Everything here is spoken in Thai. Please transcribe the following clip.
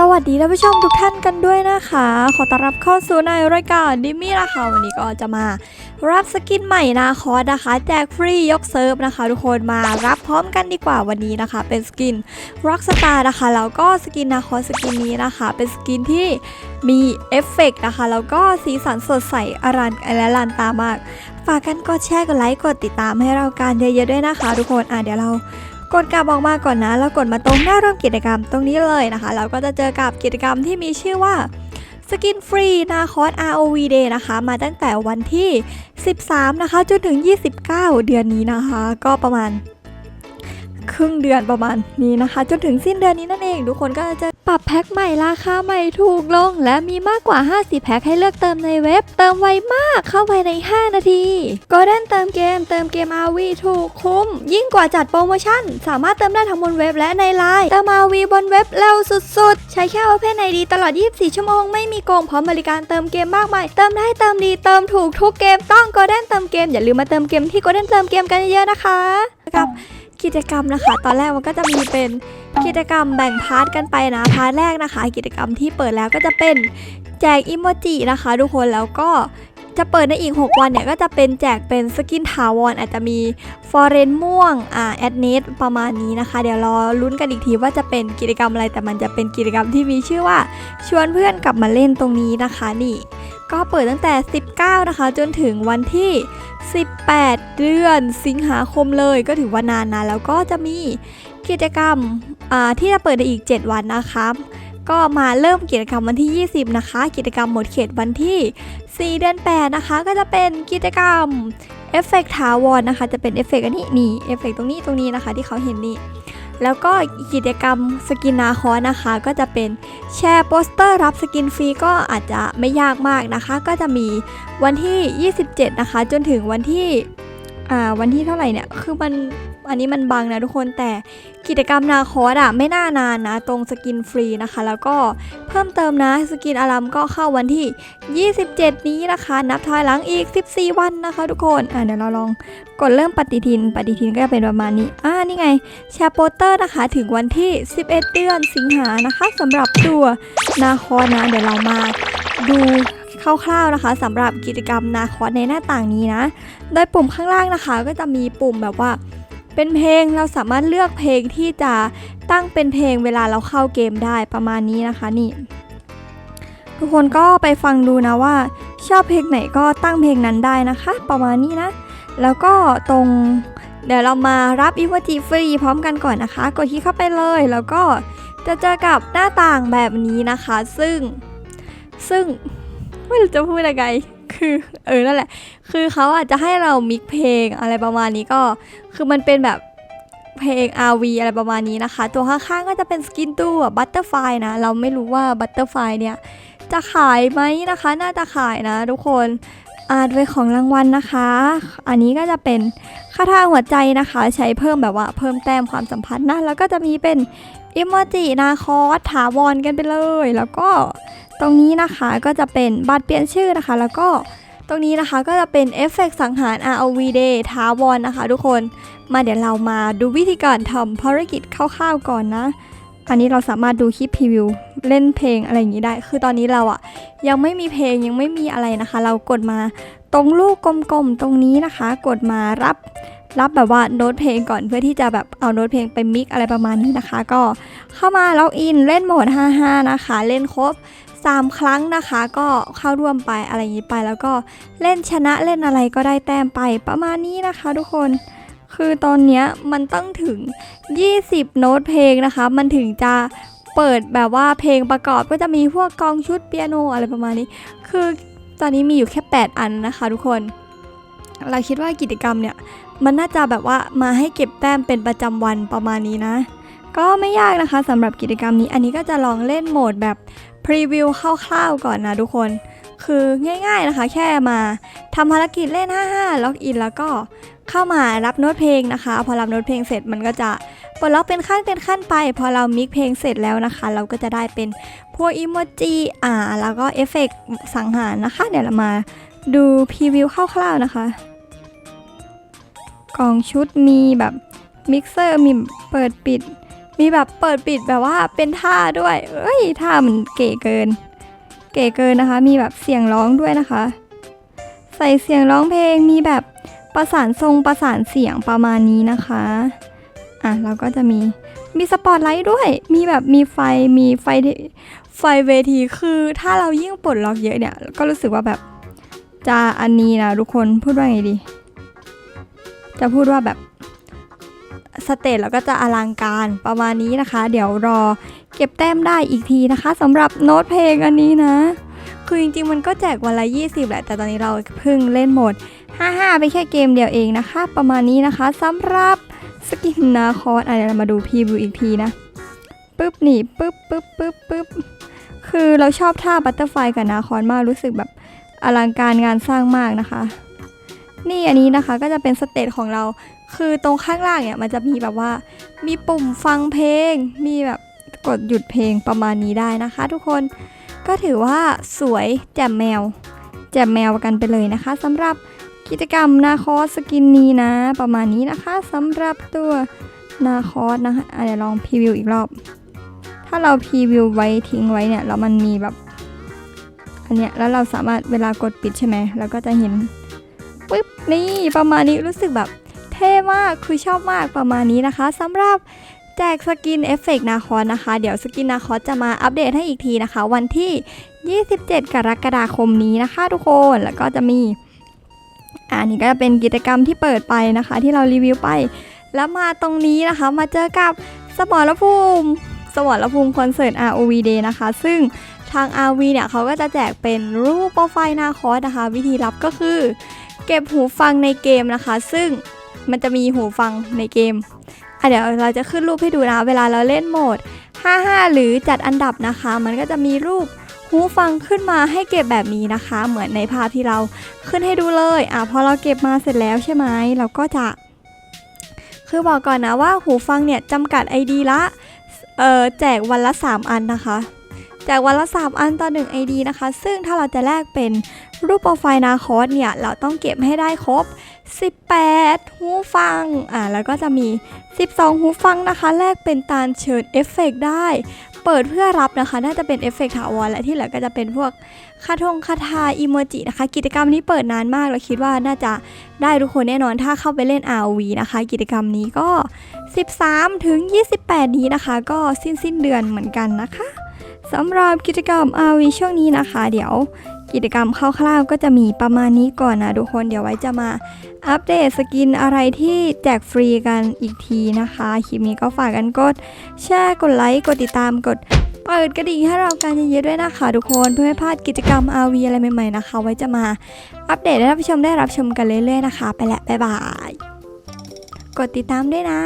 สวัสดีท่านผู้ชมทุกท่านกันด้วยนะคะ ขอต้อนรับเข้าสู่ในรายการดิมี่นะคะวันนี้ก็จะมารับสกินใหม่นาคอสนะคะ แจกฟรียกเซิร์ฟนะคะ ทุกคนมารับพร้อมกันดีกว่าวันนี้นะคะ เป็นสกินร็อกสตาร์นะคะแล้วก็สกินนาคอสสกินนี้นะคะ เป็นสกินที่มีเอฟเฟกต์นะคะแล้วก็สีสันสดใสอรันและลานตามาก ฝากกันกดแชร์กดไลค์กดติดตามให้เราการเยอะๆด้วยนะคะ ทุกคนอะเดี๋ยวเรากดกลับออกมาก่อนนะ แล้วกดมาตรงหน้าร่วมกิจกรรมตรงนี้เลยนะคะ เราก็จะเจอกับกิจกรรมที่มีชื่อว่าสกินฟรีนาคอส ROV Day นะคะ มาตั้งแต่วันที่ 13 นะคะจนถึง 29 เดือนนี้นะคะ ก็ประมาณ ครึ่งเดือนประมาณนี้นะคะ จนถึงสิ้นเดือนนี้นั่นเอง ทุกคนก็จะปรับแพ็คใหม่ราคาใหม่ถูกลง และมีมากกว่า 50 แพ็คให้เลือกเติมในเว็บ เติมไวมากเข้าไปใน 5 นาทีก็ได้เติมเกม เติมเกม RV ถูกคุ้ม ยิ่งกว่าจัดโปรโมชั่น สามารถเติมได้ทั้งบนเว็บและในไลน์เติม RV บนเว็บเร็วสุดๆ ใช้แค่ Open ID ตลอด 24 ชั่วโมงไม่มีโกงพร้อมบริการเติมเกมมากมายเติมได้เติมดีเติมถูกทุกเกมต้อง Golden เติมเกมอย่าลืมมาเติมเกมที่ Golden เติมเกมกันเยอะๆนะคะกับ กิจกรรมนะคะ ตอนแรกมันก็จะมีเป็นกิจกรรมแบ่งพาร์ทกันไปนะ พาร์ทแรกนะคะ กิจกรรมที่เปิดแล้วก็จะเป็นแจกอิโมจินะคะทุกคนแล้วก็จะเปิดในอีก 6 วันเนี่ยก็จะเป็นแจกเป็นสกินถาวรอาจจะมีฟอร์เรนม่วงอ่าแอดเนสประมาณนี้นะคะ เดี๋ยวรอลุ้นกันอีกทีว่าจะเป็นกิจกรรมอะไรแต่มันจะเป็นกิจกรรมที่มีชื่อว่าชวนเพื่อนกลับมาเล่นตรงนี้นะคะนี่ ก็เปิดตั้งแต่ 19 นะคะ จนถึงวันที่ 18 เดือนสิงหาคมเลยก็ถือว่านานนะ แล้วก็จะมีกิจกรรมอ่าที่จะเปิดในอีก 7 วันนะคะก็มาเริ่มกิจกรรมวันที่ 20 นะคะ กิจกรรมหมดเขตวันที่ 4 เดือน 8 นะคะ ก็จะเป็นกิจกรรมเอฟเฟกต์ถาวรนะคะ จะเป็นเอฟเฟกต์อันนี้นี่เอฟเฟกต์ตรงนี้ตรงนี้นะคะ ที่เขาเห็นนี่ แล้วก็กิจกรรมสกินนาคอนะคะ ก็จะเป็นแชร์โปสเตอร์รับสกินฟรีก็อาจจะไม่ยากมากนะคะ ก็จะมีวันที่ 27 นะคะ จนถึงวันที่ อ่าวันที่เท่าไหร่เนี่ยคือมันอันนี้มันบังนะทุกคนแต่กิจกรรมนาคอสอะไม่น่านานนะ ตรงสกินฟรีนะคะ แล้วก็เพิ่มเติมนะสกินอารัมก็เข้าวันที่ 27 นี้นะคะ นับถอยหลังอีก 14 วันนะคะ ทุกคนอ่าเดี๋ยวเราลองกดเริ่มปฏิทิน ปฏิทินก็จะเป็นประมาณนี้อ่านี่ไงแชร์โปสเตอร์นะคะ ถึงวันที่ 11 เดือนสิงหานะคะสำหรับตัวนาคอสนะ เดี๋ยวเรามาดู คร่าวๆนะคะสำหรับกิจกรรมนาคอสในหน้าต่างนี้นะ โดยปุ่มข้างล่างนะคะ ก็จะมีปุ่มแบบว่า เป็นเพลงเราสามารถเลือกเพลงที่จะตั้งเป็นเพลงเวลาเราเข้าเกมได้ประมาณนี้นะคะนี่ ทุกคนก็ไปฟังดูนะว่า ชอบเพลงไหนก็ตั้งเพลงนั้นได้นะคะ ประมาณนี้นะ แล้วก็ตรงเดี๋ยวเรามารับอีโมจิฟรีพร้อมกันก่อนนะคะ กดคลิกเข้าไปเลยแล้วก็จะเจอกับหน้าต่างแบบนี้นะคะ ซึ่งซึ่ง ไม่รู้จะพูดยังไงคือเออนั่นแหละ คือเขาอาจจะให้เรามิกเพลงอะไรประมาณนี้ก็ คือมันเป็นแบบเพลง RV อะไรประมาณนี้นะคะ ตัวข้างๆก็จะเป็นสกินตู้บัตเตอร์ไฟนะ เราไม่รู้ว่าบัตเตอร์ไฟเนี่ยจะขายไหมนะคะ น่าจะขายนะทุกคนอาจเป็นของรางวัลนะคะ อันนี้ก็จะเป็นค่าท่าหัวใจนะคะ ใช้เพิ่มแบบว่าเพิ่มแต้มความสัมพันธ์นะ แล้วก็จะมีเป็นอิโมจินาคอสถาวรกันไปเลย แล้วก็ ตรงนี้นะคะก็จะเป็นบัตรเปลี่ยนชื่อนะคะ แล้วก็ตรงนี้นะคะก็จะเป็นเอฟเฟกต์สังหาร ROV Day ถาวรนะคะ ทุกคนมาเดี๋ยวเรามาดูวิธีการทำภารกิจคร่าวๆก่อนนะ อันนี้เราสามารถดูคลิปพรีวิวเล่นเพลงอะไรอย่างนี้ได้ คือตอนนี้เราอะยังไม่มีเพลงยังไม่มีอะไรนะคะ เรากดมาตรงลูกกลมๆตรงนี้นะคะ กดมารับรับแบบว่าโน้ตเพลงก่อนเพื่อที่จะแบบเอาโน้ตเพลงไปมิกอะไรประมาณนี้นะคะ ก็เข้ามาล็อกอินเล่นโหมด 55 นะคะ เล่นครบ 3 ครั้งนะคะ ก็เข้าร่วมไปอะไรอย่างนี้ไป แล้วก็เล่นชนะเล่นอะไรก็ได้แต้มไปประมาณนี้นะคะทุกคนคือตอนนี้มันต้องถึง 20 โน้ตเพลงนะคะ มันถึงจะเปิดแบบว่าเพลงประกอบก็จะมีพวกกองชุดเปียโนอะไรประมาณนี้ คือตอนนี้มีอยู่แค่ 8 อันนะคะทุกคน เราคิดว่ากิจกรรมเนี่ย มันน่าจะแบบว่ามาให้เก็บแต้มเป็นประจำวันประมาณนี้นะ ก็ไม่ยากนะคะสำหรับกิจกรรมนี้ อันนี้ก็จะลองเล่นโหมดแบบ พรีวิวคร่าวๆก่อนนะทุกคน คือง่ายๆนะคะ แค่มาทำภารกิจเล่น 55 ล็อกอิน แล้วก็เข้ามารับโน้ตเพลงนะคะ พอรับโน้ตเพลงเสร็จมันก็จะปลดล็อกเป็นขั้นเป็นขั้นไป พอเรามิกเพลงเสร็จแล้วนะคะ เราก็จะได้เป็นพวกอิโมจิอ่า แล้วก็เอฟเฟกต์สังหารนะคะ เดี๋ยวเรามาดูพรีวิวคร่าวๆนะคะ กล่องชุดมีแบบมิกเซอร์มีเปิดปิด มีแบบเปิดปิดแบบว่าเป็นท่าด้วยเอ้ยท่ามันเก๋เกิน เก๋เกินนะคะ มีแบบเสียงร้องด้วยนะคะ ใส่เสียงร้องเพลงมีแบบประสานทรงประสานเสียงประมาณนี้นะคะอะเราก็จะมีมีสปอตไลท์ด้วย มีแบบมีไฟมีไฟไฟเวทีคือถ้าเรายิ่งปลดล็อกเยอะเนี่ย ก็รู้สึกว่าแบบจะอันนี้นะทุกคนพูดว่าไงดี จะพูดว่าแบบ สเตจแล้วก็จะอลังการประมาณนี้นะคะ เดี๋ยวรอเก็บแต้มได้อีกทีนะคะสำหรับโน้ตเพลงอันนี้นะ คือจริงๆมันก็แจกวันละ 20 แหละ แต่ตอนนี้เราเพิ่งเล่นโหมด 55 ไปแค่เกมเดียวเองนะคะ ประมาณนี้นะคะสำหรับสกินนาคอสอะเดี๋ยวเรามาดูพีวิวอีกทีนะปึ๊บนี่ปึ๊บปึ๊บปึ๊บปึ๊บคือเราชอบท่าบัตเตอร์ไฟกับนาคอนมากรู้สึกแบบอลังการงานสร้างมากนะคะ นี่อันนี้นะคะก็จะเป็นสเตจของเรา คือตรงข้างล่างเนี่ยมันจะมีแบบว่า มีปุ่มฟังเพลง มีแบบกดหยุดเพลงประมาณนี้ได้นะคะ ทุกคนก็ถือว่าสวยแจ่มแมว แจ่มแมวกันไปเลยนะคะสำหรับกิจกรรมนาคอสสกินนี้นะ ประมาณนี้นะคะสำหรับตัวนาคอสนะคะอะเดี๋ยวลองพรีวิวอีกรอบ ถ้าเราพรีวิวไว้ทิ้งไว้เนี่ยแล้วมันมีแบบอันเนี้ยแล้วเราสามารถเวลากดปิดใช่ไหมเราก็จะเห็นปึ๊บนี่ประมาณนี้รู้สึกแบบ เท่มากคือชอบมากประมาณนี้นะคะสำหรับแจกสกินเอฟเฟกนาคอสนะคะ เดี๋ยวสกินนาคอสจะมาอัปเดตให้อีกทีนะคะ วันที่ 27 กรกฎาคมนี้นะคะทุกคนแล้วก็จะมีอันนี้ก็จะเป็นกิจกรรมที่เปิดไปนะคะ ที่เรารีวิวไป แล้วมาตรงนี้นะคะมาเจอกับสมรภูมิสมรภูมิคอนเสิร์ต ROV Day นะคะ ซึ่งทาง RV เนี่ยเขาก็จะแจกเป็นรูปโปรไฟล์นาคอสนะคะ วิธีรับก็คือ เก็บหูฟังในเกมนะคะ ซึ่ง มันจะมีหูฟังในเกมอะเดี๋ยวเราจะขึ้นรูปให้ดูนะเวลาเราเล่นโหมด 55 หรือจัดอันดับนะคะ มันก็จะมีรูปหูฟังขึ้นมาให้เก็บแบบนี้นะคะ เหมือนในภาพที่เราขึ้นให้ดูเลยอะพอเราเก็บมาเสร็จแล้วใช่ไหมเราก็จะ คือบอกก่อนนะว่าหูฟังเนี่ยจำกัด ID ละเอ่อแจกวันละ 3 อันนะคะแจกวันละ 3 อันต่อ 1 ID นะคะ ซึ่งถ้าเราจะแลกเป็นรูปโปรไฟล์นาคอสเนี่ย เราต้องเก็บให้ได้ครบ 18 หูฟัง อ่าแล้วก็จะมี 12 หูฟังนะคะ แลกเป็นตาลเชิญเอฟเฟกต์ได้ เปิดเพื่อรับนะคะ น่าจะเป็นเอฟเฟกต์ถาวรและที่เหลือก็จะเป็นพวกคาทงคาทาอีโมจินะคะ กิจกรรมนี้เปิดนานมากเราคิดว่าน่าจะได้ทุกคนแน่นอนถ้าเข้าไปเล่น RV นะคะ กิจกรรมนี้ก็ 13 ถึง 28 นี้นะคะ ก็สิ้นสิ้นเดือนเหมือนกันนะคะสำหรับกิจกรรม RV ช่วงนี้นะคะ เดี๋ยว กิจกรรมคร่าวๆก็จะมีประมาณนี้ก่อนนะทุกคนเดี๋ยวไว้จะมาอัปเดตสกินอะไรที่แจกฟรีกันอีกทีนะคะ คลิปนี้ก็ฝากกันกด แชร์กดไลค์กดติดตามกดเปิดกระดิ่งให้เรากันเยอะๆด้วยนะคะทุกคนเพื่อไม่พลาดกิจกรรม RV อะไรใหม่ๆนะคะ ไว้จะมาอัปเดตให้ท่านผู้ชมได้รับชมกันเรื่อยๆนะคะ ไปแล้วบ๊ายบาย กดติดตามด้วยนะ